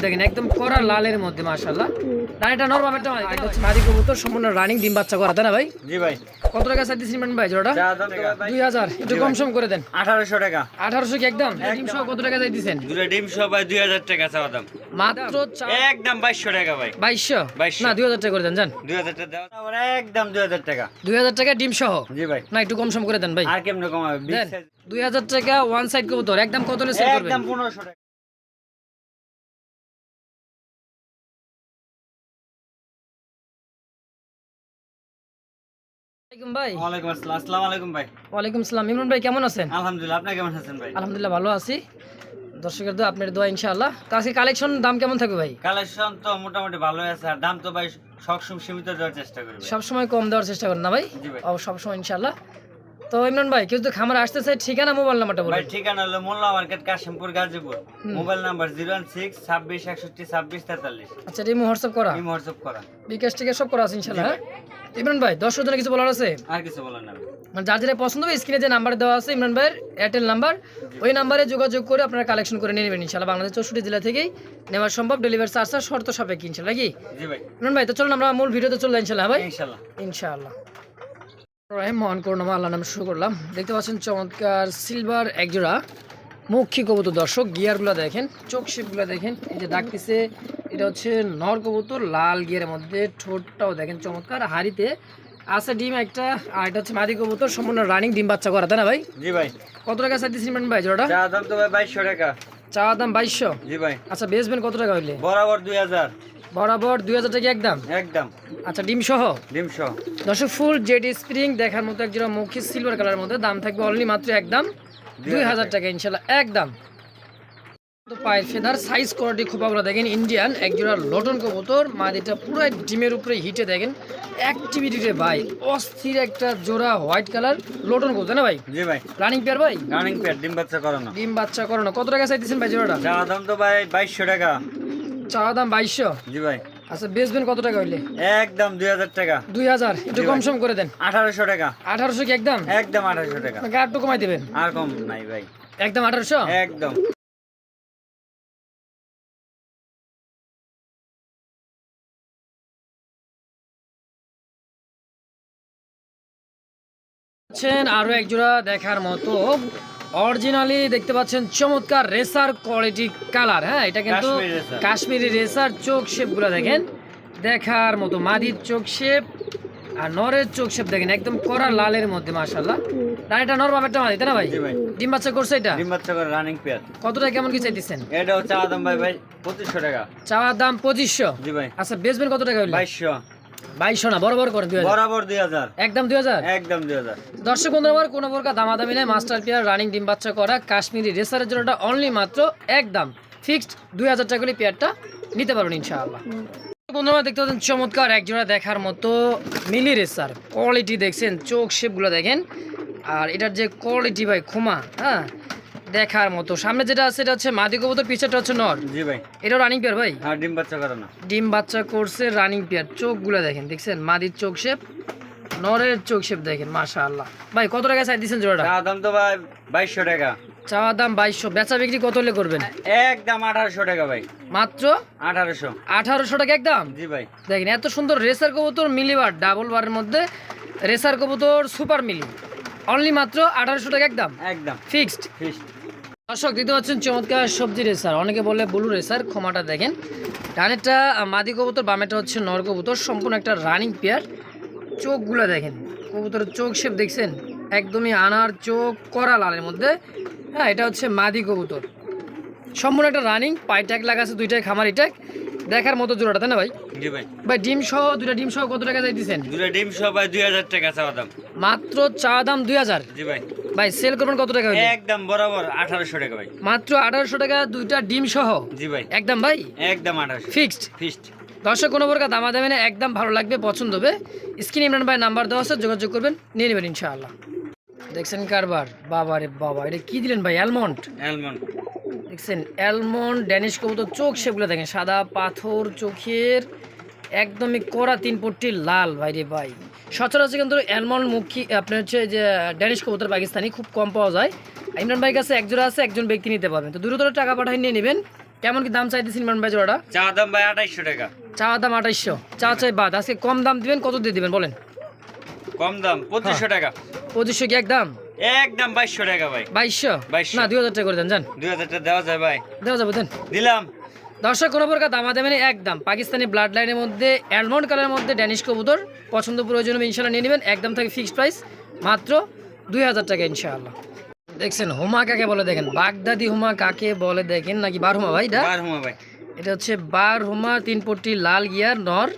দেখেন একদম কড়া লালের মধ্যে মাশাআল্লাহ। রানিটা নরমাল একটা এটা হচ্ছে মাদি কবুতর সম্পূর্ণ রানিং ডিম বাচ্চা করা তাই না ভাই? জি ভাই। কত টাকা দিচ্ছেন ইমরান ভাই জোড়াটা? চা দাম তো ভাই। দুই হাজার একটু কম সম করে দেন। আঠারোশো টাকা। আঠারোশো কি একদম? ডিম সহ কত টাকা চাই দিচ্ছেন? দুটো ডিম সহ ভাই দুই হাজার টাকা চাওয়া দাম। মাত্র একদম বাইশশো টাকা ভাই। 2200 না দুই হাজার টাকা করে দেন জান। দুই হাজার টাকা দেওয়া তারপরে একদম দুই হাজার টাকা। দুই হাজার টাকা ডিম সহ? জি ভাই। না একটু কম সম করে দেন ভাই। আর কেমনে কমাবে? বিগ দেন size- দুই হাজার টাকা ওয়ান সাইড কবুতর একদম কত হলে সেল করবেন? একদম পনেরোশো টাকা। আলহামদুলিল্লাহ আপনি কেমন আছেন ভাই? আলহামদুলিল্লাহ ভালো আছি। দর্শকের দোয়া আপনার দোয়া ইনশাআল্লাহ। তো আজকে কালেকশন দাম কেমন থাকবে ভাই? কালেকশন তো মোটামুটি ভালোই আছে আর দাম তো ভাই সবসময় সীমিত দেওয়ার চেষ্টা করি সবসময় কম দেওয়ার চেষ্টা করেন না ভাই? সবসময় ইনশাআল্লাহ। তো ইমরান ভাই কেউ খামার আসতে চাই ঠিকানা মোবাইল নাম্বারটা ভাই ঠিকানা হলো Molla market Kashimpur Gazipur. Mobile number zero one six ছাব্বিশ একষট্টি ছাব্বিশ তেতাল্লিশ। আচ্ছা রিমু হোয়াটসঅ্যাপ করা? হোয়াটসঅ্যাপ করা। বিকাশ থেকে সব করা আছে ইনশাআল্লাহ হ্যাঁ? ইমরান ভাই দর্শক জন্য কিছু বলার আছে? আর কিছু বলেন না মানে যার যেটা পছন্দ হবে স্ক্রিনে যে নাম্বার দেওয়া আছে ইমরান ভাইয়ের এয়ারটেল নাম্বার ওই নাম্বারে যোগাযোগ করে আপনারা কালেকশন করে নিয়ে নেবেন ইনশাআল্লাহ বাংলাদেশ চৌষট্টি জেলা থেকেই নেওয়া সম্ভব ডেলিভারি চার্জ শর্ত সাপেক্ষে ইনশাআল্লাহ কি জি ভাই। ইমরান ভাই তো চলুন আমরা মূল ভিডিওতে চলে যাই ইনশাআল্লাহ ভাই। ইনশাল্লাহ। ইনশাআল্লাহ রহিম মহান করুণামা আল্লাহ নামে শুরু করলাম। দেখতে পাচ্ছেন চমৎকার সিলভার একজোড়া মুখী কবুতর দর্শক গিয়ারগুলো দেখেন চোখ শেপগুলো দেখেন এই যে ডাকতেছে এটা হচ্ছে নর কবুতর লাল গিয়ারের মধ্যে ঠোঁটটাও দেখেন চমৎকার হাড়িতে আছে ডিম একটা আর এটা হচ্ছে মাদি কবুতর সম্পূর্ণ রানিং ডিম বাচ্চা করা তাই না ভাই? জি ভাই। কত টাকা চাইতে সিমেন্ট ভাই জোড়াটা? চা দাম তো ভাই বাইশশো টাকা। চাওয়া দাম বাইশশো? জি ভাই। আচ্ছা বেচবেন কত টাকা হইলে? বরাবর দুই হাজার। বরাবর দুই হাজার টাকা একদম? একদম। আচ্ছা ডিম সহ? ডিম সহ। দর্শক ফুল জেড স্প্রিং দেখার মতো একজোড়া মুখী সিলভার কালারের মধ্যে দাম থাকবে অনলি মাত্র একদম দুই হাজার টাকা ইনশাল্লাহ একদম। তো পায়ের ফেদার সাইজ কোয়ালিটি খোপাগুলো দেখেন ইন্ডিয়ান একজোড়া লটন কবুতর মাদিটা পুরো ডিমের উপরে হিটে দেখেন। অ্যাক্টিভিটিতে ভাই অস্থির একটা জোড়া হোয়াইট কালার লটন কবুতর না ভাই? জি ভাই। রানিং পেয়ার ভাই? রানিং প্যাড ডিম বাচ্চা করানো। ডিম বাচ্চা কত টাকা চাইতেছেন ভাই জোড়াটা? দাম তো ভাই বাইশশো টাকা। চাওয়া দাম বাইশশো। জি ভাই। আচ্ছা বেচবেন কত টাকা হইলে? একদম দুই হাজার টাকা। দুই হাজার একটু কম সম করে দেন। আঠারোশো টাকা। আঠারোশো কি একদম? একদম আঠারোশো টাকা। আর একটু কমাই দেবেন। আর কম নাই ভাই। একদম আঠারোশো? একদম। আরও এক জোড়া দেখার মতো। অরিজিনালি দেখতে পাচ্ছেন চমৎকার রেসার কোয়ালিটি কালার হ্যাঁ? এটা কিন্তু কাশ্মীরি রেসার। চোখ শেপগুলো দেখেন। দেখার মতো মাদির চোখ শেপ আর নরের চোখ শেপ দেখেন একদম কড়া লালের মধ্যে মাশাল্লাহ আর এটা নর বাবারটা মাদি তাই না ভাই? ডিম বাচ্চা করছে এটা? ডিম বাচ্চা করে রানিং প্যাড কতটা কেমন কি চাইতেছেন? চা দাম ভাই টাকা। দাম পঁচিশশো? জি ভাই। আচ্ছা বেচবেন কত টাকা বাইশশো। বাইশশো না বড় বড় দুই বরাবর দুই হাজার। একদম দুই হাজার? একদম দুই হাজার। দর্শক বন্ধু আমার কোনো প্রকার দামাদামি নেই। মাস্টার পিয়ার রানিং ডিম বাচ্চা করা কাশ্মীরি রেসারের জন্য অনলি মাত্র একদম ফিক্সড দুই হাজার টাকা করে পেয়ারটা নিতে পারবেন ইনশাআল্লাহ। বন্ধুরা দেখতে পাচ্ছেন চমৎকার একজোড়া দেখার মতো মিলি রেসার কোয়ালিটি দেখছেন চোখ শেপগুলো দেখেন। আর এটার যে কোয়ালিটি ভাই খুমা হ্যাঁ? দেখার মতো। সামনে যেটা আছে এটা হচ্ছে মাদি কবুতর পিছাটা হচ্ছে নর। জি ভাই। এটাও রানিং পেয়ার ভাই? হ্যাঁ ডিম বাচ্চা করানো ডিম বাচ্চা করছে রানিং পেয়ার চোখগুলো দেখেন দেখছেন? মাদির চোখ শেপ নরের চোখ শেপ দেখেন মাশা আল্লাহ ভাই কত টাকা চাই দিচ্ছেন জোড়াটা? চা দাম তো ভাই বাইশশো টাকা। চাওয়ার দাম বাইশশো। বেচা বিক্রি কত হলে করবেন? একদম আঠারোশো টাকা ভাই। মাত্র? আঠারোশো। আঠারোশো টাকা একদম? জি ভাই। দেখেন এত সুন্দর রেসার কবুতর মিলিবার ডাবল বারের মধ্যে রেসার কবুতর সুপার মিলি। অনলি মাত্র আঠারোশো টাকা একদম? একদম। ফিক্সড ফিস দর্শক দিতে পাচ্ছেন চমৎকার সবজি রেসার অনেকে বলে ব্লু রেসার ক্ষমাটা দেখেন। ডানেরটা মাদি কবুতর বামেটা হচ্ছে নর কবুতর। সম্পূর্ণ একটা রানিং পেয়ার চোখগুলো দেখেন কবুতরের চোখ শেপ দেখছেন? একদমই আনার চোখ করা লালের মধ্যে। হ্যাঁ এটা হচ্ছে মাদি কবুতর। সম্পূর্ণ একটা রানিং পাই ট্যাগ লাগা আছে দুইটাই খামারি ট্যাগ দেখার মতো জোড়াটা তাই না ভাই? জি ভাই। ভাই ডিম সহ দুইটা ডিম সহ কত টাকা দিচ্ছেন দুটো ডিম সহ ভাই দুই হাজার টাকা চাওয়া দাম। মাত্র চা দাম দুই হাজার। জি ভাই। ভাই সেল করবেন কত টাকা একদম বরাবর আঠারোশো টাকা ভাই। মাত্র আঠারোশো টাকা দুইটা ডিম সহ? জি ভাই। একদম ভাই? একদম আঠারোশো। ফিক্সড ফিস্ট দর্শক কোনো প্রকার দামা দেবে না একদম ভালো লাগবে পছন্দ হবে। স্ক্রিন ইমরান ভাই নাম্বার দেওয়া আছে যোগাযোগ করবেন নিয়ে নেবেন ইনশাআল্লাহ। দেখছেন কারবার? বাবা রে বাবা এটা কি দিলেন ভাই অ্যালমন্ড অ্যালমন্ড দেখছেন অ্যালমন্ড ড্যানিশ কবুতর চোখ সেগুলো দেখেন সাদা পাথর চোখের একদমই কড়া তিন পট্টি লাল ভাই রে ভাই। সচরাচর কিন্তু অ্যালমন্ড মুখী আপনার হচ্ছে যে ড্যানিশ কবুতর পাকিস্তানি খুব কম পাওয়া যায়। ইমরান ভাইয়ের কাছে একজোড়া আছে একজন ব্যক্তি নিতে পারবেন। তো দ্রুত টাকা পাঠাই নিয়ে নেবেন। কেমন কি দাম চাইতেছেন ইমরান ভাই জোড়াটা? চা দাম ভাই আঠাইশশো টাকা। চাওয়া দাম আঠাইশশো। চা চাই বাদ। আজকে কম দাম দিবেন কত দিয়ে দিবেন বলেন? কম দাম পঁচিশশো টাকা। পঁচিশশো কি একদম একদম বাইশশো টাকা ভাই। বাইশশো? 2200 না দুই হাজার টাকা করে দেন যান। দুই হাজার টাকা দেওয়া যায় ভাই। দেওয়া যাবে দেন। দিলাম। দর্শক কোনো প্রকার দামা দেবেন একদম পাকিস্তানি ব্লাড লাইনের মধ্যে অ্যালমন্ড কালারের মধ্যে ড্যানিশ কবুতর। পছন্দ প্রয়োজন ইনশাল্লাহ নিয়ে নেবেন। একদম থাকে ফিক্সড প্রাইস মাত্র দুই হাজার টাকা ইনশাআল্লাহ। দেখছেন হুমা কাকে বলে দেখেন? বাগদাদি হুমা কাকে বলে দেখেন? নাকি বার হুমা ভাই এটা ভাই। এটা হচ্ছে বার হুমা তিন পট্টি লাল গিয়ার নর।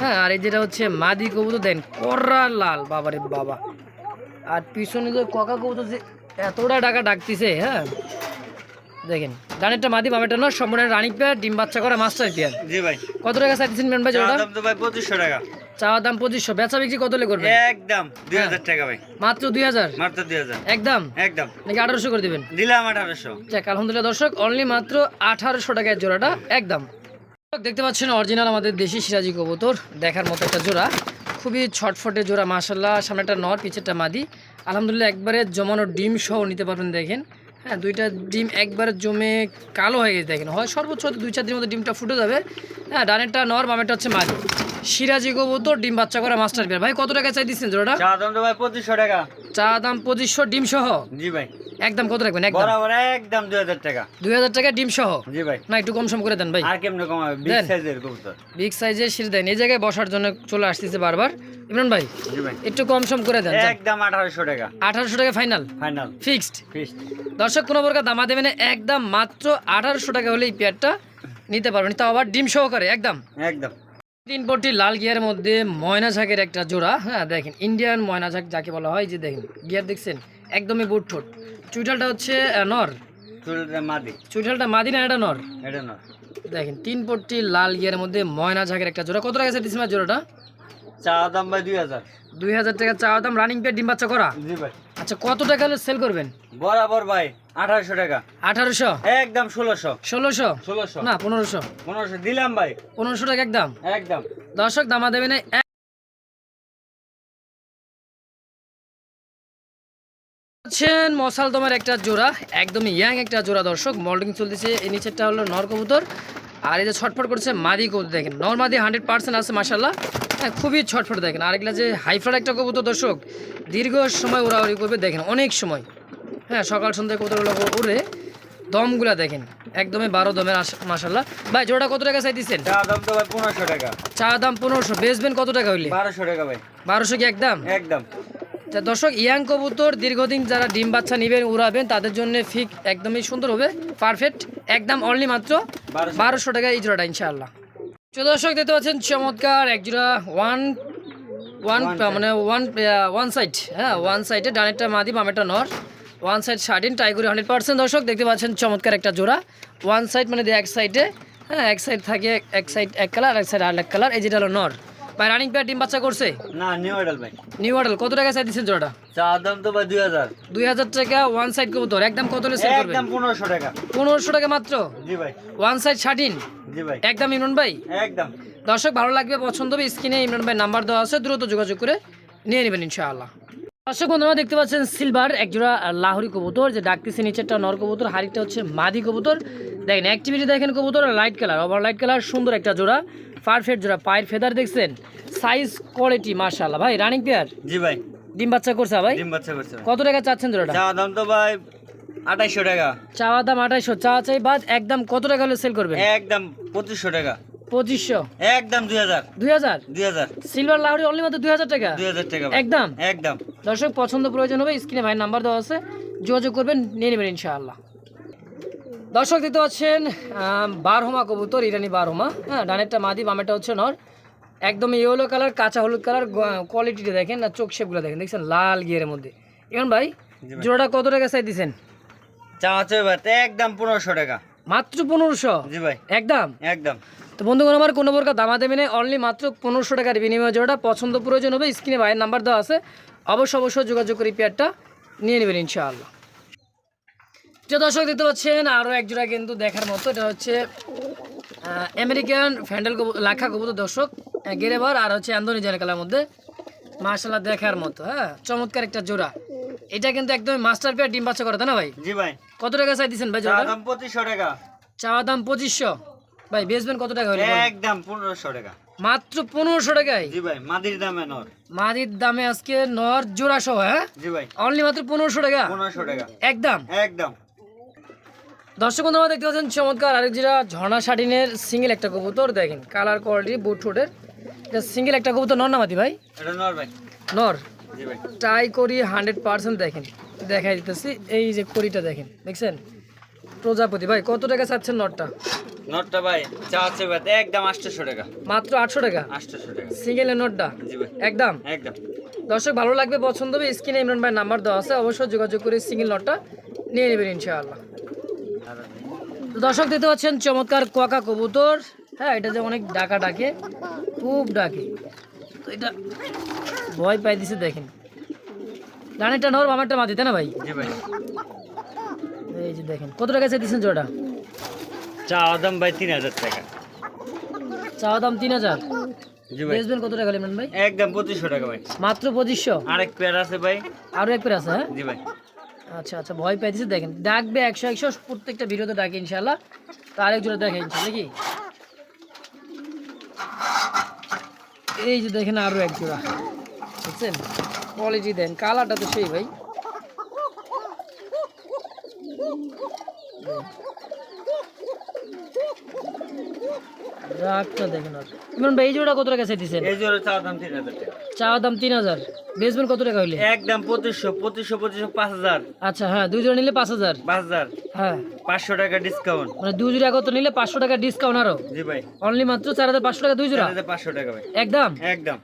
হ্যাঁ আর এই যেটা হচ্ছে মাদি কবুতর দেন কর্রা লাল বাবারে বাবা। আর পিছনে যে ককা কবুতর যে এতটা টাকা ডাকতিছে হ্যাঁ দেখেন ডানেরটা মাদি বামেরটা নর সম্পূর্ণ রানিক পেয়ার ডিম বাচ্চা করা মাস্টার পেয়ার জি ভাই। কত টাকা চাইতেছেন মেন ভাই দাম তো ভাই পঁচিশশো টাকা। চাওয়া দাম পঁচিশশো। বেচা বিক্রি কত হলে করবেন? একদম দুই হাজার টাকা ভাই। মাত্র দুই হাজার? মাত্র দুই হাজার। একদম? একদম। নাকি আঠারোশো করে দিবেন? দিলাম আঠারোশো। যাক আলহামদুলিল্লাহ দর্শক অনলি মাত্র আঠারোশো টাকায় জোড়াটা একদম। দেখতে পাচ্ছেন অরিজিনাল আমাদের দেশি সিরাজি কবুতর দেখার মতো একটা জোড়া। খুবই ছটফটে জোড়া মাসাল্লাহ সামনে একটা নর পিছেরটা মাদি। আলহামদুলিল্লাহ একবারে জমানো ডিম সহ নিতে পারবেন দেখেন। হ্যাঁ দুইটা ডিম একবার জমে কালো হয়ে গেছে দেখেন। হয় সর্বোচ্চ দুই চার দিনের মধ্যে ডিমটা ফুটে যাবে। হ্যাঁ ডানেরটা নর বামেরটা হচ্ছে মাছ। সিরাজি তো ডিম বাচ্চা করা মাস্টার ভাই কত টাকা চাই দিচ্ছেন জোড়াটা? চা দাম ভাই পঁচিশশো টাকা। চা দাম পঁচিশশো ডিম সহ জি ভাই। একদম কত রাখবেন? একদম। বরাবর একদম দুই হাজার টাকা। দুই হাজার টাকা ডিম সহ? জি ভাই। না একটু কম সম করে দেন ভাই। আর কেমনে কমাবে বিগ সাইজের কবুতর। বিগ সাইজের সিঁড়ি দেন। এই জায়গায় বসার জন্য চলে আসতেছে বারবার। ইমরান ভাই জি ভাই। একটু কম সম করে দেন একদম আঠারোশো টাকা। আঠারোশো টাকা ফাইনাল ফাইনাল ফিক্সড ফিস্ট দর্শক কোনো প্রকার দামা দেবেন না, একদম মাত্র আঠারোশো টাকা হলে এই পেয়ারটা নিতে পারবেন। তাও আবার ডিম সহকারে একদম? একদম। তিন পট্টি লাল গিয়ার মধ্যে ময়না ঝাঁকের একটা জোড়া হ্যাঁ দেখেন ইন্ডিয়ান ময়না ঝাঁক যাকে বলা হয় যে দেখেন গিয়ার দেখছেন একদমই বুট ঠোঁট। চুইটালটা হচ্ছে নর। চুইটালটা মাদি। না মাদিনা এটা নর? এটা নর। দেখেন তিন পট্টি লাল গিয়ার মধ্যে ময়না ঝাঁকের একটা জোড়া। কত টাকা আছে ডিসমার জোড়াটা? চা দাম ভাই দুই হাজার। দুই হাজার টাকা চা দাম রানিং পে ডিম বাচ্চা করা? জি ভাই। আচ্ছা কত টাকা হলে সেল করবেন? বরাবর ভাই আঠারোশো টাকা। আঠারোশো? একদম ষোলোশো। ষোলোশো? ষোলোশো। না পনেরোশো। পনেরোশো দিলাম ভাই। পনেরোশো টাকা একদম? একদম। দর্শক দামা দেবে না পাচ্ছেন মশাল তোমার একটা জোড়া একদমই ইয়াং একটা জোড়া দর্শক মল্ডিং চলতেছে এই নিচেরটা হলো নর কবুতর আর এই যে ছটফট করছে মাদি কবুতর দেখেন নর মাদি হান্ড্রেড পার্সেন্ট আছে মাসাল্লাহ হ্যাঁ খুবই ছটফট দেখেন আর এগুলা যে হাইফ্লার একটা কবুতর দর্শক দীর্ঘ সময় উড়াউড়ি করবে দেখেন অনেক সময়। হ্যাঁ সকাল সন্ধ্যায় কবুতরগুলো উড়ে দমগুলা দেখেন একদমই বারো দমের মাসাল্লাহ ভাই জোড়া কত টাকা চাই দিচ্ছেন চা দাম পনেরোশো টাকা। চা দাম পনেরোশো বেচবেন কত টাকা হইলে? বারোশো টাকা ভাই। বারোশো কি একদম? একদম। দর্শক ইয়াং কবুতর দীর্ঘদিন যারা ডিম বাচ্চা নেবেন উড়াবেন তাদের জন্য ফিক একদমই সুন্দর হবে। পারফেক্ট একদম অনলি মাত্র বারোশো। টাকা এই জোড়াটা ইনশাআল্লাহ। দর্শক দেখতে পাচ্ছেন চমৎকার এক জোড়া ওয়ান ওয়ান মানে ওয়ান ওয়ান সাইড হ্যাঁ ওয়ান সাইডে ডানেরটা মাদি বামেরটা নর। ওয়ান সাইড শার্টিন টাইগুরি হান্ড্রেড পার্সেন্ট দর্শক দেখতে পাচ্ছেন চমৎকার একটা জোড়া। ওয়ান সাইড মানে এক সাইডে হ্যাঁ এক সাইড থাকে এক সাইড এক কালার এক সাইড আর এক কালার এই যেটা হলো নর। ভাই রানিং পেয়ার ডিম বাচ্চা করছে? না নিউ আইডাল ভাই। নিউ মডেল কত টাকা চাই দিচ্ছেন জোড়াটা? চা দাম তো ভাই দুই হাজার। দুই হাজার টাকা ওয়ান সাইড কবুতর। একদম কত সেল করবেন একদম পনেরোশো টাকা। পনেরোশো টাকা মাত্র? জি ভাই। ওয়ান সাইড শার্টিন জি ভাই। একদম ইমরান ভাই? একদম। দর্শক ভালো লাগবে পছন্দ হবে স্ক্রিনে ইমরান ভাই নাম্বার দেওয়া আছে দ্রুত যোগাযোগ করে নিয়ে নেবেন ইনশাআল্লাহ। দর্শক বন্ধুরা দেখতে পাচ্ছেন সিলভার একজোড়া লাহোরি কবুতর যে ডাকতেছে নিচেরটা নর কবুতর হাড়িটা হচ্ছে মাদি কবুতর। দেখেন অ্যাক্টিভিটি দেখেন কবুতর light colour over light colour সুন্দর একটা জোড়া। পারফেক্ট জোড়া পায়ের ফেদার দেখছেন? সাইজ কোয়ালিটি মাশাআল্লাহ। ভাই রানিং পেয়ার জি ভাই। ডিম বাচ্চা করছে ভাই? ডিম বাচ্চা করছে। কত টাকা চাচ্ছেন জোড়াটা? চা দাম তো ভাই আঠাইশশো টাকা। চাওয়া দাম আঠাইশো চা চাই বাদ একদম কত টাকা হলে সেল করবেন? একদম পঁচিশশো টাকা। পঁচিশশো? একদম দুই হাজার। দুই হাজার? দুই হাজার। সিলভার লাহোরি অনলি মাত্র দুই হাজার টাকা? দুই হাজার টাকা একদম? একদম। দর্শক পছন্দ প্রয়োজন হবে স্ক্রিনে ভাই নাম্বার দেওয়া আছে। যোগাযোগ করবেন নিয়ে নেবেন ইনশাআল্লাহ। দর্শক দেখতে পাচ্ছেন বারহমা কবুতর ইরানি বারহমা। হ্যাঁ ডানেরটা মাদি বামেরটা হচ্ছে নর। একদম ইয়েলো কালার কাঁচা হলুদ কালার কোয়ালিটিটা দেখেন না চোখ শেপগুলো দেখেন দেখছেন? লাল গিয়ারের মধ্যে। এখন ভাই জোড়াটা কত টাকা চাই দিছেন? চা আছে ভাই একদম পনেরোশো টাকা। মাত্র পনেরোশো? জি ভাই। একদম? একদম। তো বন্ধুগণ আমার কোনো প্রকার দামা দেবে নেই অনলি মাত্র পনেরোশো টাকার বিনিময়ে জোড়াটা। পছন্দ প্রয়োজন হবে স্ক্রিনে ভাইয়ের নাম্বার দেওয়া আছে। অবশ্যই অবশ্যই যোগাযোগ করে পেয়ারটা নিয়ে নেবেন ইনশাআল্লাহ। যে দর্শক দেখতে পাচ্ছেন আরও এক জোড়া কিন্তু দেখার মতো। এটা হচ্ছে আমেরিকান ফ্যান্ডেল লাখা কবুতর দর্শক গেরেবার আর হচ্ছে আন্দোলন কালার মধ্যে। মার্শাল্লাহ দেখার মতো হ্যাঁ? চমৎকার একটা জোড়া। এটা কিন্তু একদম মাস্টার পেয়ার ডিম বাচ্চা করে তাই না ভাই? জি ভাই। কত টাকা চাই দিচ্ছেন ভাই জোড়া দাম পঁচিশশো টাকা। চাওয়া দাম পঁচিশশো। ভাই বেচবেন কত টাকা হলে একদম পনেরোশো টাকা। মাত্র পনেরোশো টাকায়? জি ভাই মাদির দামে নর। মাদির দামে আজকে নর জোড়া সহ হ্যাঁ? জি ভাই। অনলি মাত্র পনেরোশো টাকা? পনেরোশো টাকা। একদম? একদম। দর্শক বন্ধু দেখতে পাচ্ছেন চমৎকার আরেক যেটা ঝর্ণা শাটিনের সিঙ্গেল একটা কবুতর দেখেন কালার কোয়ালিটি বুট এটা সিঙ্গেল একটা কবুতর নর নামাতি ভাই? নর ট্রাই করি হান্ড্রেড পার্সেন্ট দেখেন দেখাই দিতেছি। এই যে কড়িটা দেখেন দেখছেন? প্রজাপতি ভাই কত টাকা চাচ্ছেন নটটা নটটা ভাই চা আছে ভাই একদম আটশোশো টাকা। মাত্র আটশো টাকা? আটশোশো টাকা। সিঙ্গেলের নটটা জি ভাই। একদম? একদম। দর্শক ভালো লাগবে পছন্দ হবে স্ক্রিনে ইমরান ভাই নাম্বার দেওয়া আছে অবশ্যই যোগাযোগ করে সিঙ্গেল নটটা নিয়ে নেবেন ইনশাআল্লাহ। তো দর্শক দেখতে পাচ্ছেন চমৎকার কোয়াকা কবুতর। হ্যাঁ এটা যে অনেক ডাকা ডাকে খুব ডাকে। তো এটা ভয় পাই দিছে দেখেন। ডানেরটা নর বামারটা মাটি তাই না ভাই? ভাই। এই যে দেখেন কত টাকা দিচ্ছেন জোড়া চা দাম ভাই তিন হাজার টাকা। চাওয়া দাম তিন হাজার। বেচবেন কত টাকা ভাই? একদম পঁচিশশো টাকা ভাই। মাত্র পঁচিশশো? আরেক পেয়ার আছে ভাই। আরও এক পের আছে হ্যাঁ? জি ভাই। আচ্ছা আচ্ছা ভয় পাইতেছে, দেখেন। ডাকবে একশো একশো, প্রত্যেকটা ভিডিওতে ডাকে ইনশাল্লাহ তো আরেক জোড়া দেখে ইনশাল্লাহ কি এই যে দেখেন আরও এক জোড়া। বুঝছেন? কোয়ালিটি দেন, কালারটা তো সেই ভাই। রাগটা দেখেন আর। ইমরান ভাই, এই জোড়া কত টাকা চাইতেছেন? এই জোরে চা দাম তিন হাজার টাকা। চাওয়া দাম তিন হাজার। বেচবেন কত টাকা হইলে? একদম পঁচিশশো পঁচিশশো পঁচিশশো পাঁচ হাজার। আচ্ছা হ্যাঁ দুই জোড়া নিলে পাঁচ হাজার। পাঁচ হাজার। হ্যাঁ। পাঁচশো টাকা ডিসকাউন্ট মানে দুই জোড়া কত নিলে পাঁচশো টাকা ডিসকাউন্ট আরও। জি ভাই। অনলি মাত্র চার হাজার পাঁচশো টাকা দুই জোড়া? পাঁচশো টাকা ভাই। একদম? একদম।